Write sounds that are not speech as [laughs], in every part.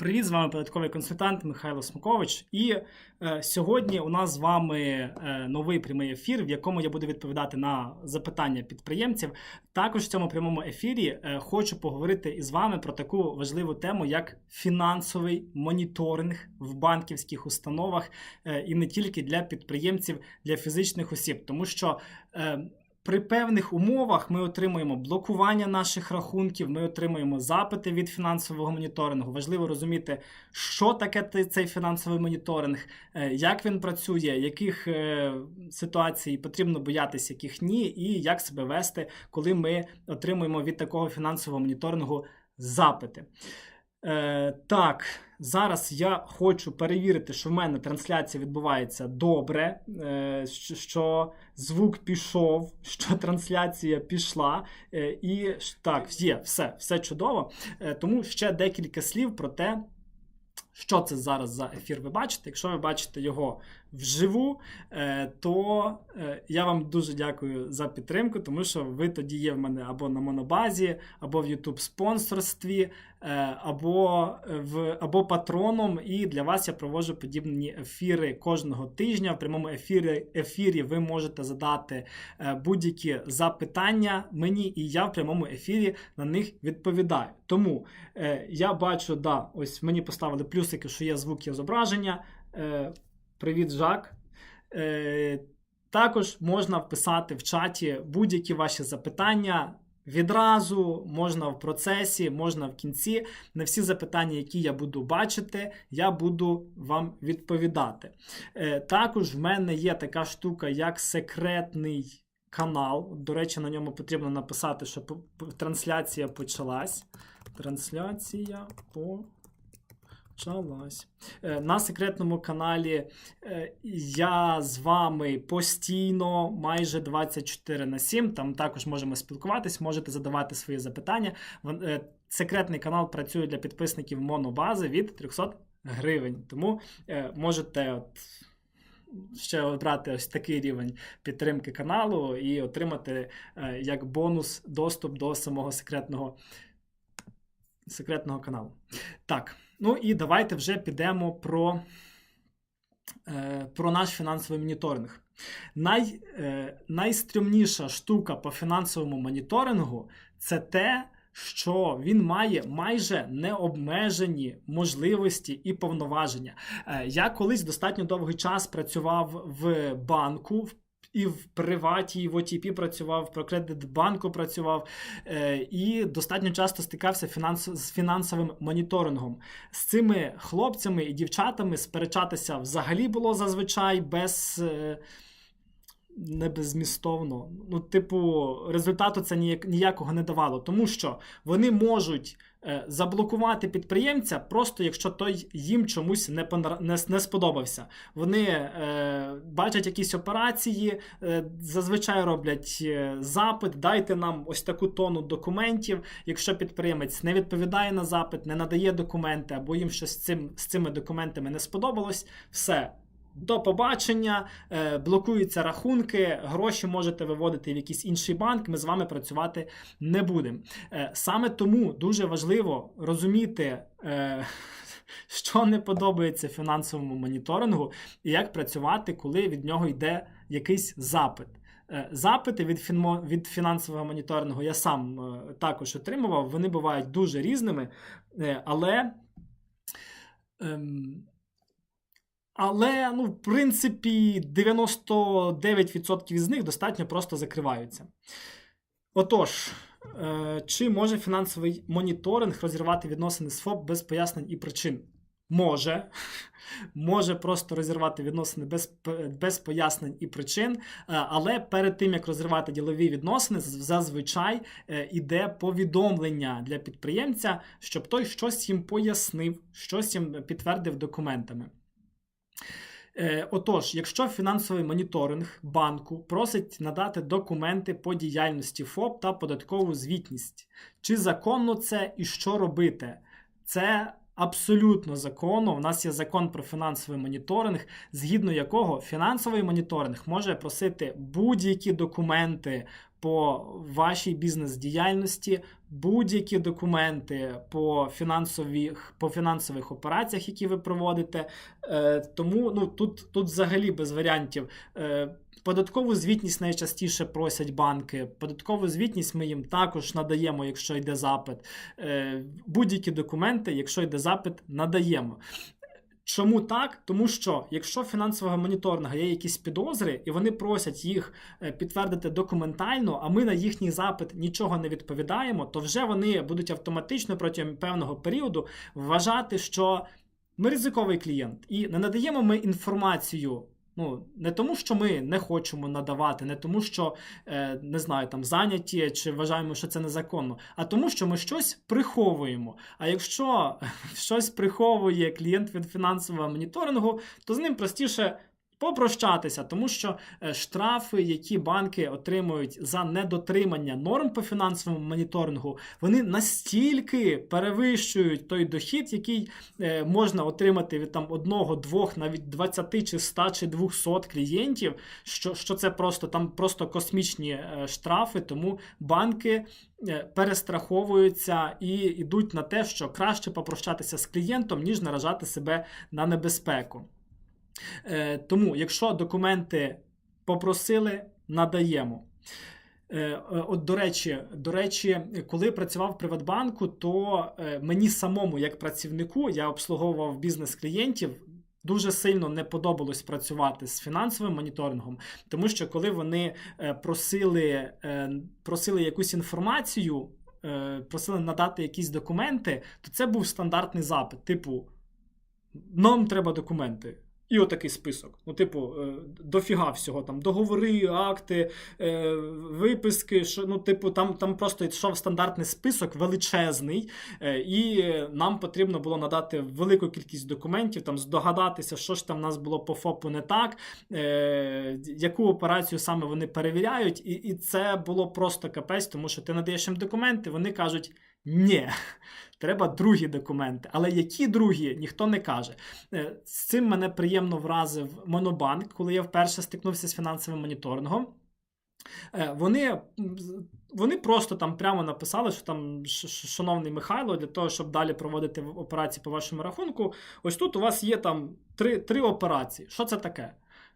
Привіт, з вами податковий консультант Михайло Смукович. І е, сьогодні у нас з вами е, новий прямий ефір, в якому я буду відповідати на запитання підприємців. Також в цьому прямому ефірі е, хочу поговорити із вами про таку важливу тему, як фінансовий моніторинг в банківських установах, е, і не тільки для підприємців, для фізичних осіб, тому що. Е, при певних умовах ми отримуємо блокування наших рахунків, ми отримуємо запити від фінансового моніторингу. Важливо розуміти, що таке цей фінансовий моніторинг, е, як він працює, яких е, ситуацій потрібно боятися, яких ні, і як себе вести, коли ми отримуємо від такого фінансового моніторингу запити. Е, так, зараз я хочу перевірити, що в мене трансляція відбувається добре, е, що, що звук пішов, [laughs] що трансляція пішла. Е, і так, є, все, все чудово. Е, тому ще декілька слів про те, що це зараз за ефір ви бачите. Якщо ви бачите його вживу, е, то е, я вам дуже дякую за підтримку, тому що ви тоді є в мене або на монобазі, або в YouTube спонсорстві, е, або, в, або патроном. І для вас я проводжу подібні ефіри кожного тижня. В прямому ефірі, ефірі ви можете задати будь-які запитання мені, і я в прямому ефірі на них відповідаю. Тому я бачу, да, ось мені поставили плюсики, що є звук, є зображення. Привіт, Жак. Е, також можна вписати в чаті будь-які ваші запитання. Відразу можна в процесі, можна в кінці. На всі запитання, які я буду бачити, я буду вам відповідати. Е, також в мене є така штука, як секретний канал. До речі, на ньому потрібно написати, що по- по- трансляція почалась. Трансляція почалась. Е, На секретному каналі е, я з вами постійно, майже 24 на 7. Там також можемо спілкуватись, можете задавати свої запитання. Е, Секретний канал працює для підписників монобази від 300 гривень. Тому можете от ще обрати ось такий рівень підтримки каналу і отримати як бонус доступ до самого секретного, секретного каналу. Так, ну і давайте вже підемо про, е, про наш фінансовий моніторинг. Най, е, найстрімніша штука по фінансовому моніторингу це те, що він має майже необмежені можливості і повноваження. Е, Я колись достатньо довгий час працював в банку. І в приваті, і в ОТП працював, в Прокредитбанку працював, е, і достатньо часто стикався з фінансовим моніторингом. З цими хлопцями і дівчатами сперечатися взагалі було зазвичай без. е, не беззмістовно. Ну, типу, результату це ніяк, ніякого не давало, тому що вони можуть заблокувати підприємця, просто якщо той їм чомусь не, не, не сподобався. Вони е, бачать якісь операції, е, зазвичай роблять е, запит, дайте нам ось таку тону документів. Якщо підприємець не відповідає на запит, не надає документи, або їм щось з, цим, з цими документами не сподобалось, все. До побачення, е, блокуються рахунки, гроші можете виводити в якийсь інший банк. Ми з вами працювати не будемо. Е, Саме тому дуже важливо розуміти, е, [laughs] що не подобається фінансовому моніторингу, і як працювати, коли від нього йде якийсь запит. Запити від, фінмо, від фінансового моніторингу я сам також отримував. Вони бувають дуже різними, але. ем, але, ну, в принципі, 99% з них достатньо просто закриваються. Отож, е, чи може фінансовий моніторинг розірвати відносини з ФОП без пояснень і причин? Може. [laughs] Може просто розірвати відносини без, без пояснень і причин, Е, але перед тим як розірвати ділові відносини, зазвичай е, іде повідомлення для підприємця, щоб той щось їм пояснив, щось їм підтвердив документами. Е, Отож, якщо фінансовий моніторинг банку просить надати документи по діяльності ФОП та податкову звітність, чи законно це і що робити? Це абсолютно законно. У нас є закон про фінансовий моніторинг, згідно якого фінансовий моніторинг може просити будь-які документи по вашій бізнес-діяльності, будь-які документи по фінансових, по фінансових операціях, які ви проводите. Е, тому ну, тут, тут взагалі без варіантів. Е, Податкову звітність найчастіше просять банки. Податкову звітність ми їм також надаємо, якщо йде запит. Е, Будь-які документи, якщо йде запит, надаємо. Чому так? Тому що якщо фінансового моніторинга є якісь підозри, і вони просять їх е, підтвердити документально, а ми на їхній запит нічого не відповідаємо, то вже вони будуть автоматично протягом певного періоду вважати, що ми ризиковий клієнт, і не надаємо ми інформацію. Ну, не тому, що ми не хочемо надавати, не тому, що е, не знаю, там зайняті чи вважаємо, що це незаконно, а тому, що ми щось приховуємо. А якщо [laughs] щось приховує клієнт від фінансового моніторингу, то з ним простіше. Попрощатися, тому що е, штрафи, які банки отримують за недотримання норм по фінансовому моніторингу, вони настільки перевищують той дохід, який е, можна отримати від там одного, двох, навіть 20 чи 100 чи 200 клієнтів, що що це просто там просто космічні е, штрафи, тому банки. Перестраховуються і йдуть на те, що краще попрощатися з клієнтом, ніж наражати себе на небезпеку. Е, Тому, якщо документи попросили, надаємо. Е, От, до речі, до речі, коли працював в Приватбанку, то е, мені самому, як працівнику, я обслуговував бізнес-клієнтів. Дуже сильно не подобалось працювати з фінансовим моніторингом, тому що коли вони е, просили е, просили якусь інформацію, е, просили надати якісь документи, то це був стандартний запит, типу: нам треба документи. І отакий список. Ну, типу, е, дофіга всього там договори, акти, е, виписки. Ну, типу, там там просто йшов стандартний список величезний, е, і нам потрібно було надати велику кількість документів, там здогадатися, що ж там в нас було по ФОПу не так, яку операцію саме вони перевіряють. І, І це було просто капець, тому що ти надаєш їм документи, вони кажуть. Ні, треба другі документи. Але які другі, ніхто не каже. Е, з цим мене приємно вразив Монобанк, коли я вперше стикнувся з фінансовим моніторингом. Е, вони вони просто там прямо написали, що там, шановний Михайло, для того, щоб далі проводити операції по вашому рахунку, ось тут у вас є там три, три операції. Що це таке?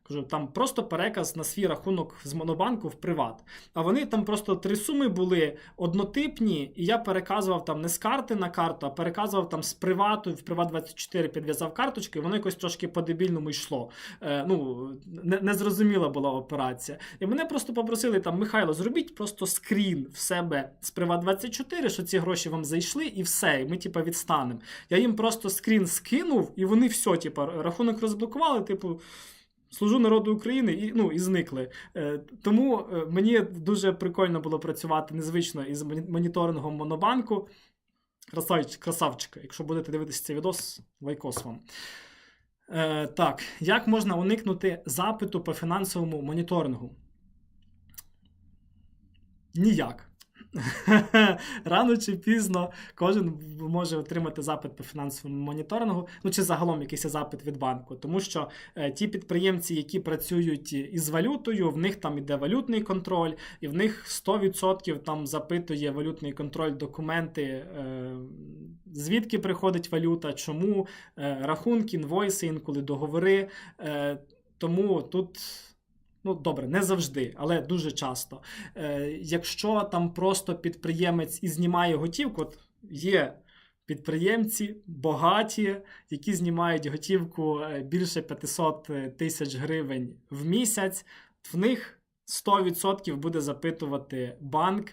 Кажу, там просто переказ на свій рахунок з Монобанку в приват. А вони там просто три суми були однотипні, і я переказував там не з карти на карту, а переказував там з привату, в Приват 24 підв'язав карточки, і воно якось трошки по-дебільному йшло. Е, ну, Незрозуміла була операція. І мене просто попросили там, Михайло, зробіть просто скрін в себе з Приват 24, що ці гроші вам зайшли, і все. І ми, типу, відстанемо. Я їм просто скрін скинув, і вони все, типу, рахунок розблокували, типу. Служу народу України і ну, і зникли. Е, Тому е, мені дуже прикольно було працювати незвично із моніторингом Монобанку. Красавчик, красавчика. Якщо будете дивитися цей відос, лайкос вам. Е, Так, як можна уникнути запиту по фінансовому моніторингу? Ніяк. [laughs] Рано чи пізно кожен може отримати запит по фінансовому моніторингу, ну чи загалом якийсь запит від банку, тому що е, ті підприємці, які працюють із валютою, в них там іде валютний контроль, і в них 100% там запитує валютний контроль документи, е, звідки приходить валюта, чому е, рахунки, інвойси, інколи договори. Тому тут. Ну, добре, не завжди, але дуже часто. Е, Якщо там просто підприємець і знімає готівку, от є підприємці багаті, які знімають готівку е, більше 500 е, тисяч гривень в місяць, в них 100% буде запитувати банк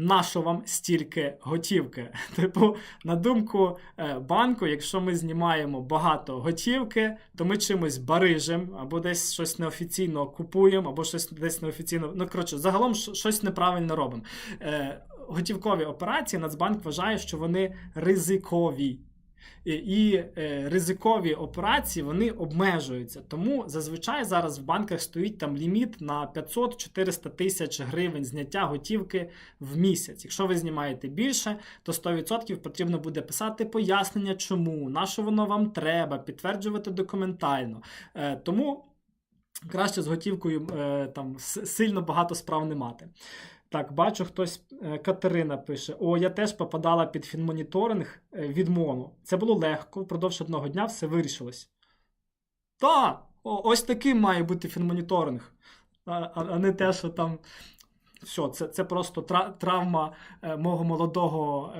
нащо вам стільки готівки? [laughs] Типу, на думку е, банку, якщо ми знімаємо багато готівки, то ми чимось барижимо, або десь щось неофіційно купуємо, або щось десь неофіційно. Ну, коротше, загалом щось неправильно робимо. Е, готівкові операції Нацбанк вважає, що вони ризикові і е, ризикові операції вони обмежуються. Тому зазвичай зараз в банках стоїть там ліміт на 500-400 тисяч гривень зняття готівки в місяць. Якщо ви знімаєте більше, то 100% потрібно буде писати пояснення, чому, на що воно вам треба, підтверджувати документально. Е, тому краще з готівкою е, там сильно багато справ не мати. Так, бачу, хтось е, Катерина пише: О, я теж попадала під фінмоніторинг е, від МОНу. Це було легко, впродовж одного дня все вирішилось. Та, о, ось таким має бути фінмоніторинг, а, а, не те, що там. Все, це, це просто травма е, мого молодого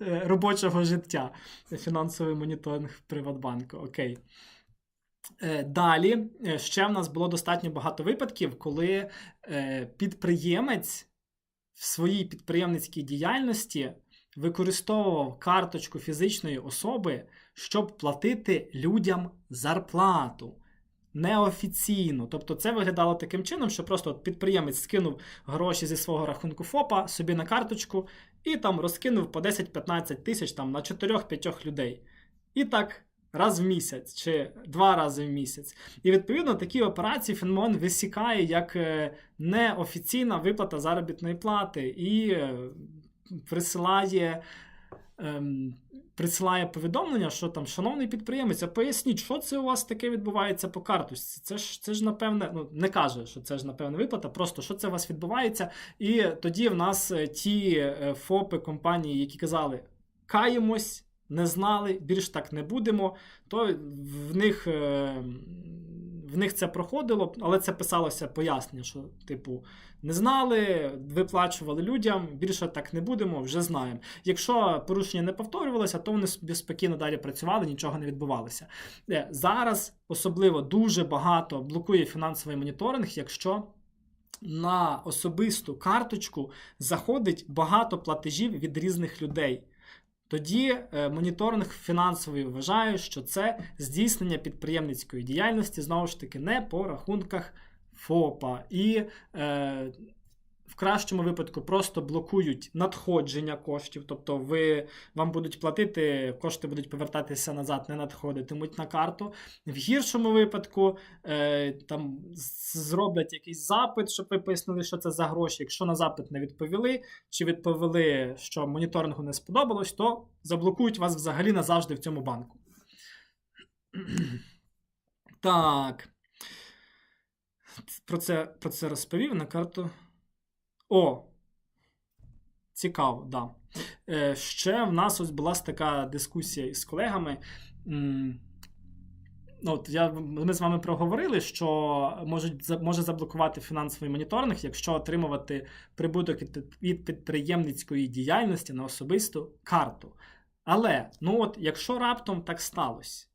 [laughs] робочого життя. Фінансовий моніторинг Приватбанку. Окей. Е, Далі е, ще в нас було достатньо багато випадків, коли е, підприємець в своїй підприємницькій діяльності використовував карточку фізичної особи, щоб платити людям зарплату. Неофіційно. Тобто це виглядало таким чином, що просто от підприємець скинув гроші зі свого рахунку ФОПа собі на карточку і там розкинув по 10-15 тисяч там, на 4-5 людей. І так раз в місяць чи два рази в місяць. І відповідно такі операції Фінмон висікає як е, неофіційна виплата заробітної плати і е, присилає. Ем, присилає повідомлення, що там, шановний підприємець, а поясніть, що це у вас таке відбувається по карточці. Це ж це ж напевне, ну не каже, що це ж напевне виплата, просто що це у вас відбувається. І тоді в нас е, ті ФОПи компанії, які казали, каємось. Не знали, більш так не будемо, то в них е, в них це проходило, але це писалося пояснення, що, типу, не знали, виплачували людям, більше так не будемо, вже знаємо. Якщо порушення не повторювалося, то вони собі спокійно далі працювали, нічого не відбувалося. Е, Зараз особливо дуже багато блокує фінансовий моніторинг, якщо. На особисту карточку заходить багато платежів від різних людей. Тоді е, моніторинг фінансовий вважає, що це здійснення підприємницької діяльності знову ж таки не по рахунках ФОПа. І е, в кращому випадку просто блокують надходження коштів, тобто ви, вам будуть платити, кошти будуть повертатися назад, не надходитимуть на карту. В гіршому випадку е, там зроблять якийсь запит, щоб ви пояснили, що це за гроші. Якщо на запит не відповіли, чи відповіли, що моніторингу не сподобалось, то заблокують вас взагалі назавжди в цьому банку. Так. Про це, Про це розповів на карту. О! Цікаво, да. Е, Ще в нас ось була така дискусія із колегами. Ну, от я, Ми з вами проговорили, що можуть, може заблокувати фінансовий моніторинг, якщо отримувати прибуток від підприємницької діяльності на особисту карту. Але ну от, якщо раптом так сталося,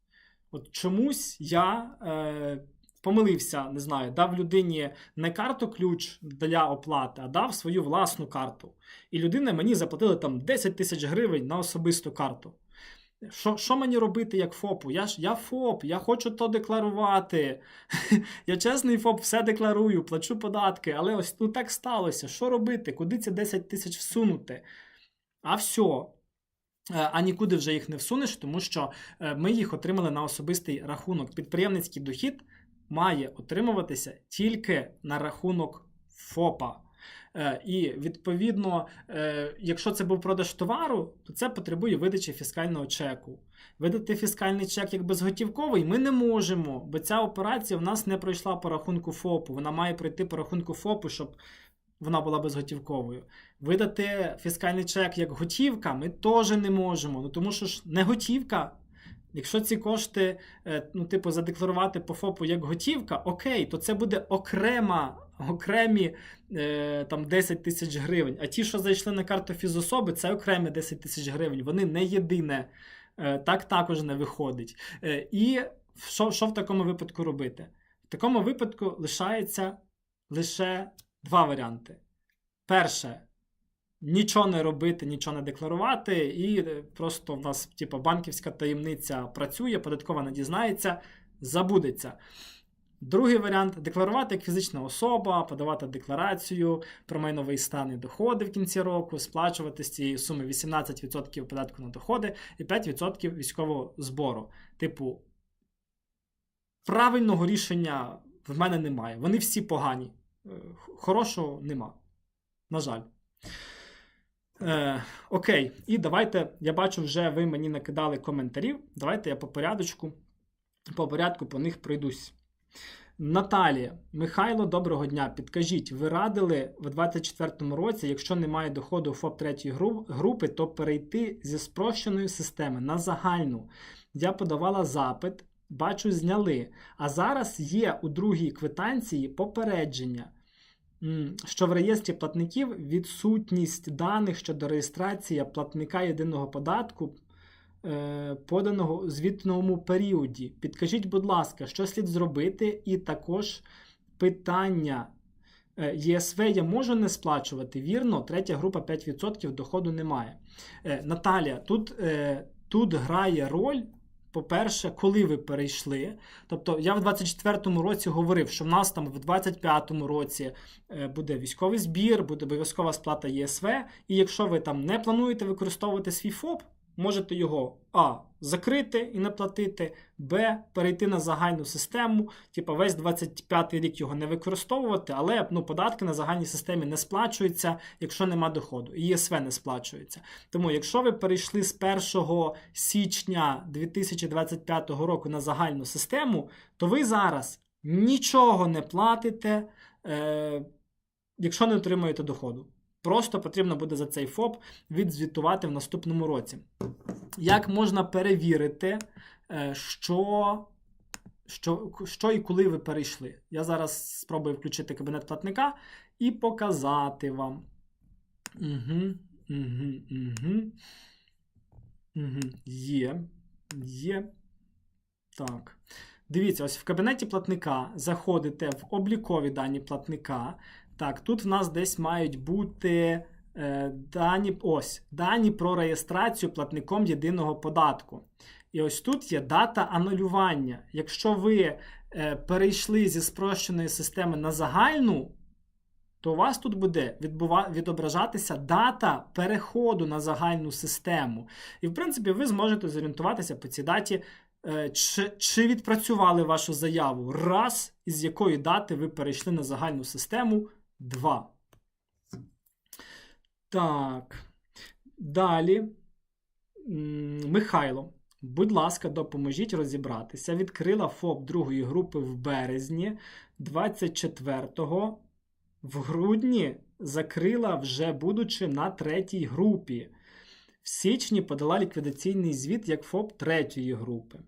от чомусь я. Е, помилився, не знаю, дав людині не карту ключ для оплати, а дав свою власну карту. І людина мені заплатила там 10 тисяч гривень на особисту карту. Що що мені робити як ФОПу? Я ж я ФОП, я хочу то декларувати. [laughs] Я чесний ФОП, все декларую, плачу податки, але ось ну так сталося. Що робити? Куди ці 10 тисяч всунути? А все. А нікуди вже їх не всунеш, тому що е, ми їх отримали на особистий рахунок. Підприємницький дохід має отримуватися тільки на рахунок ФОПа. Е, і відповідно, е, якщо це був продаж товару, то це потребує видачі фіскального чеку. Видати фіскальний чек як безготівковий ми не можемо, бо ця операція в нас не пройшла по рахунку ФОПу. Вона має пройти по рахунку ФОПу, щоб вона була безготівковою. Видати фіскальний чек як готівка ми теж не можемо. Ну тому що ж не готівка Якщо ці кошти, е, ну, типу, задекларувати по ФОПу як готівка, окей, то це буде окрема, окремі е, там 10 тисяч гривень. А ті, що зайшли на карту фізособи, це окремі 10 тисяч гривень. Вони не єдине. Е, так також не виходить. І що, що в такому випадку робити? В такому випадку лишається лише два варіанти. Перше нічого не робити, нічого не декларувати, і е, просто в нас, типу, банківська таємниця працює, податкова не дізнається, забудеться. Другий варіант декларувати як фізична особа, подавати декларацію про майновий стан і доходи в кінці року, сплачувати з цієї суми 18% податку на доходи і 5% військового збору. Типу, правильного рішення в мене немає. Вони всі погані. Е, хорошого нема. На жаль. Е, Окей, і давайте. Я бачу, вже ви мені накидали коментарів. Давайте я по порядочку, по порядку по них пройдусь. Наталія, Михайло, доброго дня. Підкажіть, ви радили в 2024 році, якщо немає доходу ФОП третьої гру- групи, то перейти зі спрощеної системи на загальну. Я подавала запит, бачу, зняли. А зараз є у другій квитанції попередження, що в реєстрі платників відсутність даних щодо реєстрації платника єдиного податку е, поданого у звітному періоді. Підкажіть, будь ласка, що слід зробити, і також питання. Е, ЄСВ я можу не сплачувати, вірно, третя група 5% доходу немає. Е, Наталія, тут, тут грає роль, по-перше, коли ви перейшли. Тобто я в 24-му році говорив, що в нас там в 25-му році е, буде військовий збір, буде обов'язкова сплата ЄСВ, і якщо ви там не плануєте використовувати свій ФОП, можете його А. Закрити і не платити, Б. Перейти на загальну систему, типу весь 25-й рік його не використовувати, але ну, податки на загальній системі не сплачуються, якщо нема доходу. І ЄСВ не сплачується. Тому, якщо ви перейшли з 1 січня 2025 року на загальну систему, то ви зараз нічого не платите, е, якщо не отримуєте доходу. Просто потрібно буде за цей ФОП відзвітувати в наступному році. Як можна перевірити, е, що, що, що і коли ви перейшли? Я зараз спробую включити кабінет платника і показати вам. Угу, угу, угу. Угу. Є. Є. Так. Дивіться, ось в кабінеті платника заходите в облікові дані платника. Так, тут в нас десь мають бути е, дані, ось, дані про реєстрацію платником єдиного податку. І ось тут є дата анулювання. Якщо ви е, перейшли зі спрощеної системи на загальну, то у вас тут буде відбува... відображатися дата переходу на загальну систему. І, в принципі, ви зможете зорієнтуватися по цій даті, е, чи, чи відпрацювали вашу заяву раз, із якої дати ви перейшли на загальну систему. 2. Так. Далі. Михайло, будь ласка, допоможіть розібратися. Відкрила ФОП другої групи в березні 24-го. В грудні закрила вже будучи на третій групі. В січні подала ліквідаційний звіт як ФОП третьої групи.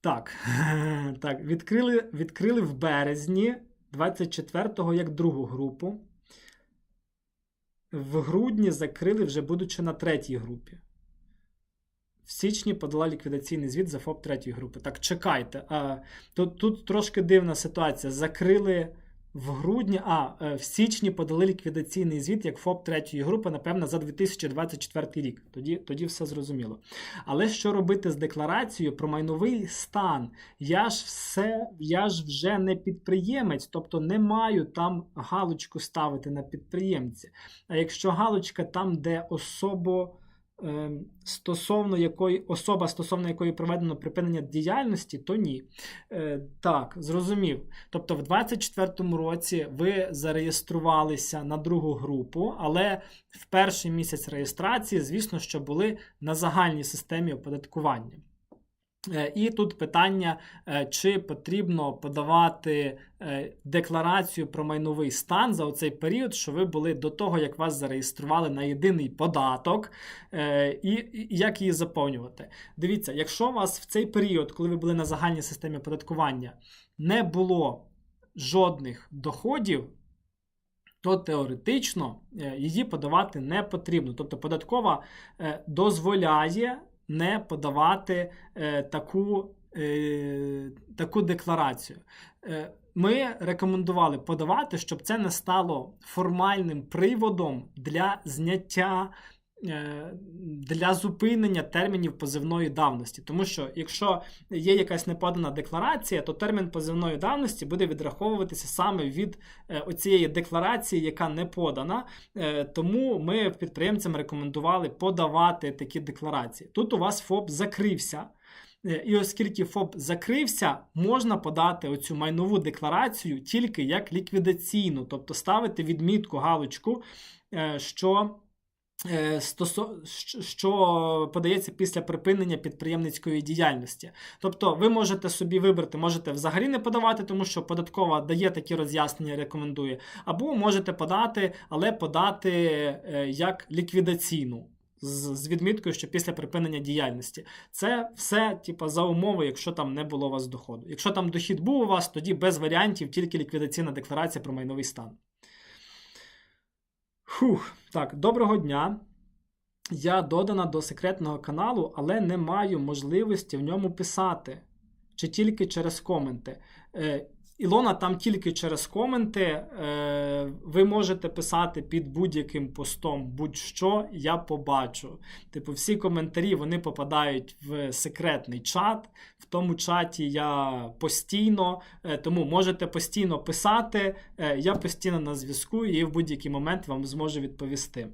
Так, [laughs] так відкрили, відкрили в березні 24-го як другу групу. В грудні закрили, вже будучи на третій групі. В січні подала ліквідаційний звіт за ФОП третьої групи. Так, чекайте. А, тут, тут трошки дивна ситуація. Закрили в грудні, а е, в січні подали ліквідаційний звіт як ФОП третьої групи, напевно, за 2024 рік. Тоді, тоді все зрозуміло. Але що робити з декларацією про майновий стан? Я ж все, я ж вже не підприємець, тобто не маю там галочку ставити на підприємці. А якщо галочка там, де особо. Е, Стосовно якої особа, стосовно якої проведено припинення діяльності, то ні. Е, так, зрозумів. Тобто, в 2024 році ви зареєструвалися на другу групу, але в перший місяць реєстрації, звісно, що були на загальній системі оподаткування. Е, І тут питання, е, чи потрібно подавати е, декларацію про майновий стан за оцей період, що ви були до того, як вас зареєстрували на єдиний податок, і як її заповнювати. Дивіться, якщо у вас в цей період, коли ви були на загальній системі оподаткування, не було жодних доходів, то теоретично її подавати не потрібно. Тобто податкова дозволяє не подавати е, таку, е, таку декларацію. Е, Ми рекомендували подавати, щоб це не стало формальним приводом для зняття. Е, Для зупинення термінів позивної давності, тому що якщо є якась неподана декларація, то термін позивної давності буде відраховуватися саме від е, оцієї декларації, яка не подана. Е, Тому ми підприємцям рекомендували подавати такі декларації. Тут у вас ФОП закрився. І оскільки ФОП закрився, можна подати оцю майнову декларацію тільки як ліквідаційну, тобто ставити відмітку галочку, що що подається після припинення підприємницької діяльності. Тобто ви можете собі вибрати, можете взагалі не подавати, тому що податкова дає такі роз'яснення, рекомендує, або можете подати, але подати е, як ліквідаційну. З, відміткою, що після припинення діяльності. Це все, типу, за умови, якщо там не було у вас доходу. Якщо там дохід був у вас, тоді без варіантів, тільки ліквідаційна декларація про майновий стан. Фух, так, доброго дня. Я додана до секретного каналу, але не маю можливості в ньому писати. Чи тільки через коменти. Е, Ілона, там тільки через коменти. Е, ви можете писати під будь-яким постом, будь-що я побачу. Типу, всі коментарі вони попадають в секретний чат. В тому чаті я постійно, е, тому можете постійно писати. Е, я постійно на зв'язку і в будь-який момент вам зможу відповісти.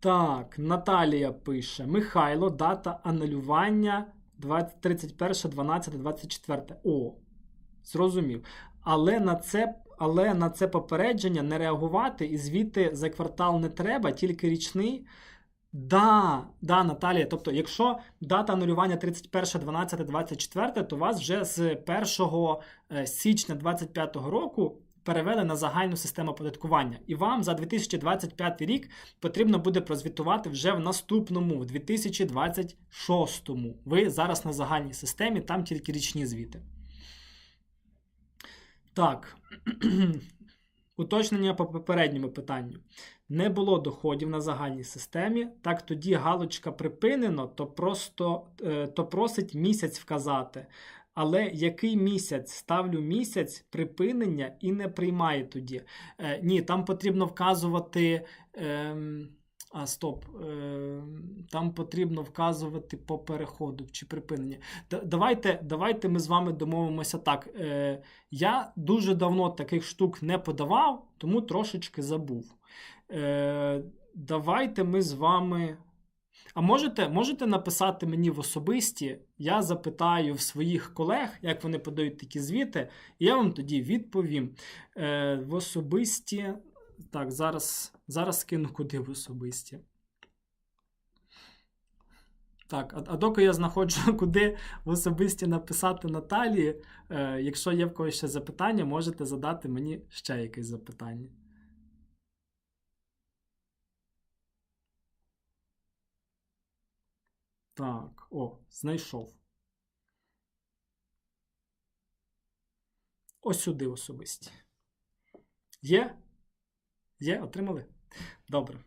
Так, Наталія пише: Михайло, дата анулювання 31.12.24. О, зрозумів. Але на це. Але на це попередження не реагувати і звідти за квартал не треба, тільки річний. Да, да, Наталія. Тобто, якщо дата анулювання 31.12.24, то вас вже з 1 е, січня 2025 року перевели на загальну систему оподаткування. І вам за 2025 рік потрібно буде прозвітувати вже в наступному, в 2026-му. Ви зараз на загальній системі, там тільки річні звіти. Так. [clears throat] Уточнення по попередньому питанню. Не було доходів на загальній системі, так тоді галочка припинено, то просто е, то просить місяць вказати. Але який місяць ставлю місяць припинення і не приймає тоді. Е, ні, там потрібно вказувати. Е, а, стоп. Е, там потрібно вказувати по переходу чи припинення. Давайте, давайте ми з вами домовимося так. Е, я дуже давно таких штук не подавав, тому трошечки забув. Е, давайте ми з вами. А можете, можете написати мені в особисті, я запитаю в своїх колег, як вони подають такі звіти, і я вам тоді відповім. Е, в особисті. Так, зараз, зараз скину куди в особисті. Так, а, а доки я знаходжу, [laughs] куди в особисті написати Наталії, е, якщо є в когось ще запитання, можете задати мені ще якесь запитання. Так, о, знайшов. Ось сюди особисті. Є? Є? Отримали? Добре.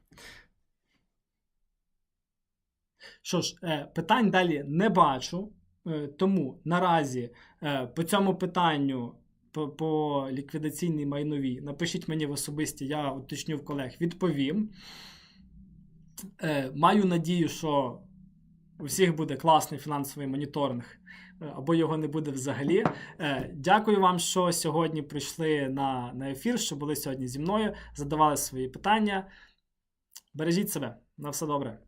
Що ж, е, питань далі не бачу, е, тому наразі е, по цьому питанню. По, ліквідаційній майновій, напишіть мені в особисті, я уточню в колег, відповім. Маю надію, що у всіх буде класний фінансовий моніторинг, е, або його не буде взагалі. Е, Дякую вам, що сьогодні прийшли на, на ефір, що були сьогодні зі мною, задавали свої питання. Бережіть себе, на все добре.